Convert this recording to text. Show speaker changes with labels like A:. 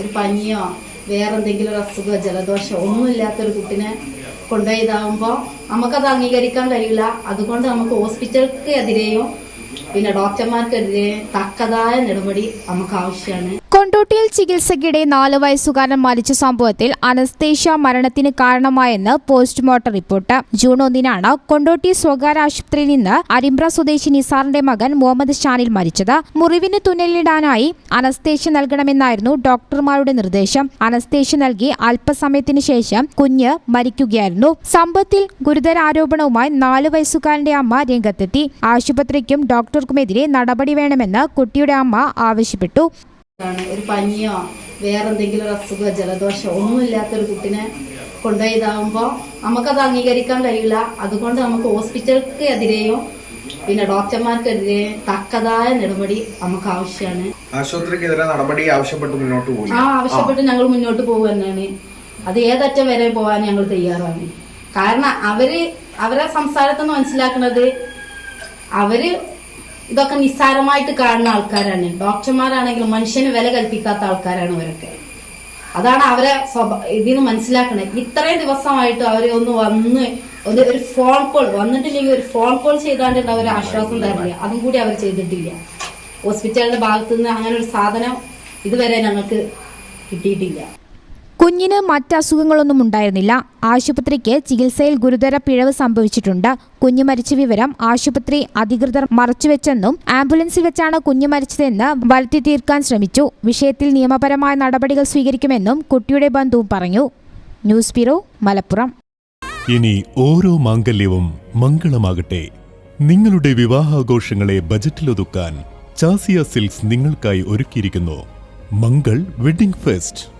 A: ഒരു പനിയോ വേറെ എന്തെങ്കിലും ഒരു അസുഖമോ ജലദോഷമോ ഒന്നുമില്ലാത്തൊരു കുട്ടിനെ കൊണ്ടുപോയി ഇതാവുമ്പോൾ നമുക്കത് അംഗീകരിക്കാൻ കഴിയില്ല. അതുകൊണ്ട് നമുക്ക് ഹോസ്പിറ്റൽക്ക് എതിരെയും പിന്നെ ഡോക്ടർമാർക്കെതിരെയും തക്കതായ നടപടി നമുക്ക് ആവശ്യമാണ്.
B: കൊണ്ടോട്ടിയിൽ ചികിത്സയ്ക്കിടെ നാല് വയസ്സുകാരൻ മരിച്ച സംഭവത്തിൽ അനസ്തേഷ്യ മരണത്തിന് കാരണമായെന്ന് പോസ്റ്റ്മോർട്ടം റിപ്പോർട്ട്. ജൂൺ ഒന്നിനാണ് കൊണ്ടോട്ടി സ്വകാര്യ ആശുപത്രിയിൽ നിന്ന് അരിമ്പ്ര സ്വദേശി നിസാറിന്റെ മകൻ മുഹമ്മദ് ഷാനിൽ മരിച്ചത്. മുറിവിന് തുന്നലിടാനായി അനസ്തേഷ്യ നൽകണമെന്നായിരുന്നു ഡോക്ടർമാരുടെ നിർദ്ദേശം. അനസ്തേഷ്യ നൽകി അല്പസമയത്തിന് ശേഷം കുഞ്ഞ് മരിക്കുകയായിരുന്നു. സംഭവത്തിൽ ഗുരുതര ആരോപണവുമായി നാല് വയസ്സുകാരന്റെ അമ്മ രംഗത്തെത്തി. ആശുപത്രിക്കും ഡോക്ടർക്കുമെതിരെ നടപടി വേണമെന്ന് കുട്ടിയുടെ അമ്മ ആവശ്യപ്പെട്ടു.
A: ആണ് ഒരു പനിയോ വേറെ എന്തെങ്കിലും ഒരു അസുഖമോ ജലദോഷമോ ഒന്നുമില്ലാത്തൊരു കുട്ടിനെ കൊണ്ടുപോയി ഇതാകുമ്പോൾ നമുക്കത് അംഗീകരിക്കാൻ കഴിയില്ല. അതുകൊണ്ട് നമുക്ക് ഹോസ്പിറ്റൽക്ക് എതിരെയും പിന്നെ ഡോക്ടർമാർക്കെതിരെയും തക്കതായ നടപടി നമുക്ക് ആവശ്യമാണ്.
C: ആശുപത്രിക്കെതിരെ നടപടി ആവശ്യപ്പെട്ട് മുന്നോട്ട് പോകും
A: ആ ആവശ്യപ്പെട്ട് ഞങ്ങൾ മുന്നോട്ട് പോകുക തന്നെയാണ് അത് ഏതറ്റം വരെ പോകാൻ ഞങ്ങൾ തയ്യാറാണ്. കാരണം അവർ അവരെ സംസാരത്തിൽ നിന്ന് മനസ്സിലാക്കുന്നത് അവർ ഇതൊക്കെ നിസ്സാരമായിട്ട് കാണുന്ന ആൾക്കാരാണ്. ഡോക്ടർമാരാണെങ്കിലും മനുഷ്യന് വില കൽപ്പിക്കാത്ത ആൾക്കാരാണ് അവരൊക്കെ അതാണ് അവരെ സ്വഭ ഇതിന് മനസ്സിലാക്കണത് ഇത്രയും ദിവസമായിട്ട് അവരെ ഒന്ന് വന്ന് ഒരു ഒരു ഫോൺ കോൾ വന്നിട്ടില്ലെങ്കിൽ ഒരു ഫോൺ കോൾ ചെയ്താണ്ട് അവർ ആശ്വാസം തരില്ല അതും കൂടി അവർ ചെയ്തിട്ടില്ല. ഹോസ്പിറ്റലിന്റെ ഭാഗത്തുനിന്ന് അങ്ങനെ ഒരു സാധനം ഇതുവരെ ഞങ്ങൾക്ക് കിട്ടിയിട്ടില്ല.
B: കുഞ്ഞിന് മറ്റ് അസുഖങ്ങളൊന്നും ഉണ്ടായിരുന്നില്ല. ആശുപത്രിക്ക് ചികിത്സയിൽ ഗുരുതര പിഴവ് സംഭവിച്ചിട്ടുണ്ട്. കുഞ്ഞു മരിച്ച വിവരം ആശുപത്രി അധികൃതർ മറച്ചുവെച്ചെന്നും ആംബുലൻസിൽ വെച്ചാണ് കുഞ്ഞു മരിച്ചതെന്ന് വരുത്തി തീർക്കാൻ ശ്രമിച്ചു. വിഷയത്തിൽ നിയമപരമായ നടപടികൾ സ്വീകരിക്കുമെന്നും കുട്ടിയുടെ ബന്ധുവും പറഞ്ഞു. News bureau Malappuram.
D: ഇനി ഓരോ മാംഗല്യവും മംഗളമാകട്ടെ. നിങ്ങളുടെ വിവാഹാഘോഷങ്ങളെ ബജറ്റിലൊതുക്കാൻ ചാസിയ സിൽക്സ് നിങ്ങൾക്കായി ഒരുക്കിയിരിക്കുന്നു. Mangal wedding fest.